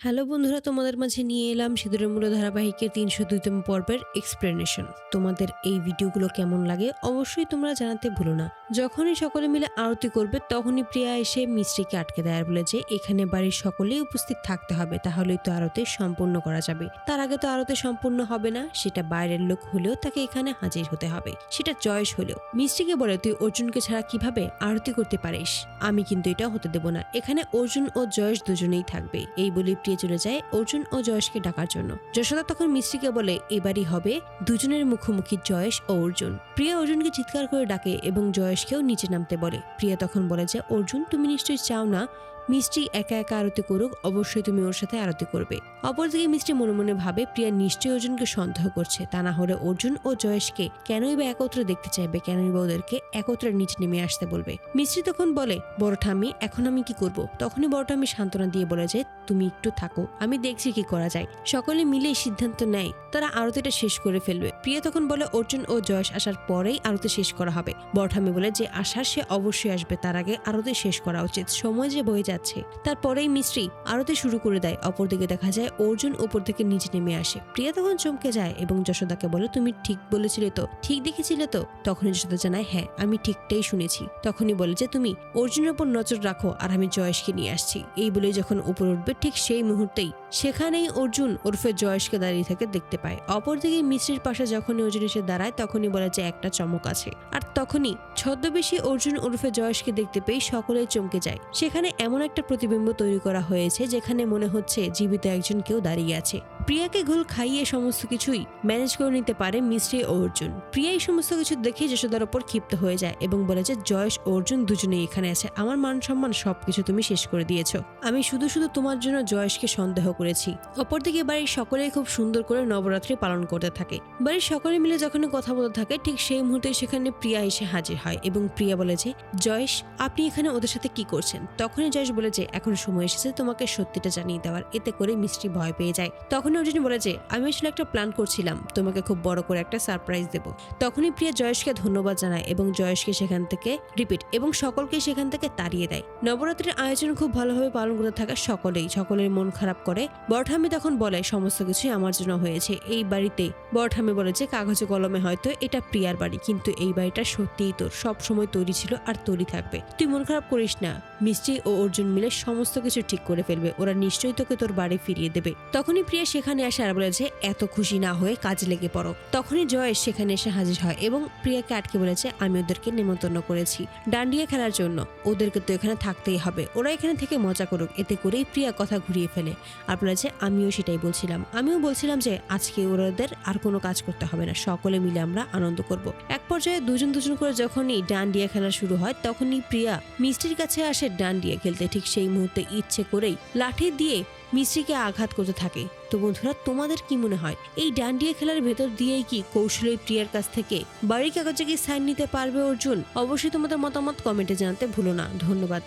Hello বন্ধুরা, তোমাদের মাঝে নিয়ে এলাম সিঁদুরের মূল ধারাবাহিকের তিনশো দুইতম পর্বের এক্সপ্লেনেশন তোমাদের এই ভিডিওগুলো কেমন লাগে অবশ্যই তোমরা জানাতে ভুলো না। যখনই সকলে মিলে আরতি করবে, তখনই প্রিয়া এসে মিস্ত্রিকে আটকে দেয় আর বলে যে, এখানে বাড়ির সকলেই উপস্থিত থাকতে হবে, তাহলেই তো আরতি সম্পূর্ণ করা যাবে। তার আগে তো আরতি সম্পূর্ণ হবে না, সেটা বাইরের লোক হলেও তাকে এখানে হাজির হতে হবে। সেটা জয়েশ হলেও। মিস্ত্রিকে বলে, তুই অর্জুনকে ছাড়া কীভাবে আরতি করতে পারিস? আমি কিন্তু এটা হতে দেব না, এখানে অর্জুন ও জয়েশ দুজনেই থাকবে। এই বলে প্রিয়া চলে যায় অর্জুন ও জয়েশকে ডাকার জন্য। যশোদা তখন মিস্ত্রিকে বলে, এবারই হবে। দুজনের মুখোমুখি জয়েশ ও অর্জুন। প্রিয়া অর্জুনকে চিৎকার করে ডাকে এবং জয়েশকেও নিচে নামতে বলে। প্রিয়া তখন বলে যে, অর্জুন, তুমি নিশ্চয়ই চাও না মিষ্টি একা একা আরতি করুক, অবশ্যই তুমি ওর সাথে আরতি করবে। অপরদিকে মিষ্টি মনে মনে ভাবে, প্রিয়া নিশ্চয়ই অর্জুনকে সন্দেহ করছে। তা না হলে অর্জুন ও জয়েশকে কেনই বা একত্রে দেখতে চাইবে? কেনই বা ওদেরকে একত্রে নিচে নেমে আসতে বলবে? মিষ্টি তখন বলে, বড় ঠাম্মি, এখন আমি কি করব? তখনই বড় ঠাম্মি সান্ত্বনা দিয়ে বলে যে, তুমি একটু থাকো, আমি দেখছি কি করা যায়। সকলে মিলে সিদ্ধান্ত নেয়, তারা আরতিটা শেষ করে ফেলবে। প্রিয়া তখন বলে, অর্জুন ও জয়েশ আসার পরেই আরতি শেষ করা হবে। বড় ঠাম্মি বলে যে, আসার সে অবশ্যই আসবে, তার আগে আরতি শেষ করা উচিত। সময় যে বয়ে যাচ্ছে তারপরেই মিস্ত্রি আরতি শুরু করে দেয়। অপরদিকে দেখা যায় অর্জুন উপর থেকে নিচে নেমে আসে। প্রিয়া তখন চমকে যায় এবং যশোদাকে বলে, তুমি ঠিক বলেছিলে তো? ঠিক দেখেছিলে তো? তখনই যশোদা জানায় হ্যাঁ আমি ঠিকটাই শুনেছি। তখনই বলে যে, তুমি অর্জুনের উপর নজর রাখো আর আমি জয়েশকে নিয়ে আসছি। এই বলে যখন উপর উঠবে, ঠিক সেই মুহূর্তেই সেখানেই অর্জুন ওরফে জয়েশকে দাঁড়িয়ে থাকে দেখতে পায়। অপরদিকে মিস্ত্রির পাশে যখনই অর্জুন এসে দাঁড়ায়, তখনই বলে যে, একটা চমক আছে। আর তখনই ছদ্মবেশী অর্জুন ওরফে জয়েশকে দেখতে পেয়ে সকলেই চমকে যায়। সেখানে এমন একটা প্রতিবিম্ব তৈরি করা হয়েছে যেখানে মনে হচ্ছে জীবিত একজন কেউ দাঁড়িয়ে আছে। প্রিয়াকে ঘোল খাইয়ে সমস্ত কিছুই ম্যানেজ করে নিতে পারে মিস্ত্রি ও অর্জুন। প্রিয়া এই সমস্ত কিছু দেখে যশোদার ওপর ক্ষিপ্ত হয়ে যায় এবং বলে যে, জয়েশ ও অর্জুন দুজনেই এখানে আছে। আমার মান সম্মান সবকিছু তুমি শেষ করে দিয়েছ। আমি শুধু শুধু তোমার জন্য জয়েশকে সন্দেহ করেছি। অপরদিকে বাড়ির সকলেই খুব সুন্দর করে নবরাত্রি পালন করতে থাকে। বাড়ির সকলে মিলে যখন কথা বলতে থাকে, ঠিক সেই মুহূর্তে সেখানে প্রিয়া এসে হাজির হয় এবং প্রিয়া বলে যে, জয়েশ, আপনি এখানে ওদের সাথে কি করছেন? তখনই জয়েশ বলে যে, এখন সময় এসেছে তোমাকে সত্যিটা জানিয়ে দেওয়ার। এতে করে মিষ্টি ভয় পেয়ে যায়। তখন অর্জুন বলে যে, আমি আসলে একটা প্ল্যান করছিলাম, তোমাকে খুব বড় করে একটা সারপ্রাইজ দেব। তখনই প্রিয়া জয়েশকে ধন্যবাদ জানায় এবং জয়েশকে সেখান থেকে রিপিট এবং সকলকে সেখান থেকে তাড়িয়ে দেয়। নবরাত্রির আয়োজন খুব ভালোভাবে পালন করতে থাকা সকলেই, সকলের মন খারাপ করে। বড়ঠামি তখন বলে, সমস্ত কিছুই আমার জন্য হয়েছে। এই বাড়িতে বড়ঠামি বলে যে, কাগজে কলমে হয়তো এটা প্রিয়ার বাড়ি, কিন্তু এই বাড়িটা সত্যিই তোর সব সময় তৈরি ছিল আর তৈরি থাকবে। তুই মন খারাপ করিস না। মিষ্টি ও অর্জুন মিলে সমস্ত কিছু ঠিক করে ফেলবে। ওরা নিশ্চয়ই তোকে তোর বাড়ি ফিরিয়ে দেবে। তখনই প্রিয়া সেখানে আসে আর বলেছে, এত খুশি না হয়ে কাজে লেগে পড়ো। তখনই জয়েশ সেখানে এসে হাজির হয় এবং প্রিয়াকে আটকে বলেছে, আমি ওদেরকে নেমন্তন্ন করেছি ডান্ডিয়া খেলার জন্য। ওদেরকে তো এখানে থাকতেই হবে। ওরা এখানে থেকে মজা করুক, এতে করেই প্রিয়া কথা ঘুরিয়ে ফেলে। আর বলেছে, আমিও সেটাই বলছিলাম। আমিও বলছিলাম যে, আজকে ওদের আর কোনো কাজ করতে হবে না। সকলে মিলে আমরা আনন্দ করব। এক পর্যায়ে দুজন দুজন করে যখনই ডান্ডিয়া খেলা শুরু হয়, তখনই প্রিয়া মিষ্টির কাছে আসে ডান্ডিয়া খেলতে। ঠিক সেই মুহূর্তে ইচ্ছে করেই লাঠি দিয়ে মিস্ত্রিকে আঘাত করতে থাকে। তো বন্ধুরা, তোমাদের কি মনে হয়? এই ডান্ডিয়া খেলার ভেতর দিয়েই কি কৌশলী প্রিয়ার কাছ থেকে বাড়ি কাগজে কি সাইন নিতে পারবে অর্জুন? অবশ্যই তোমাদের মতামত কমেন্টে জানাতে ভুলো না। ধন্যবাদ।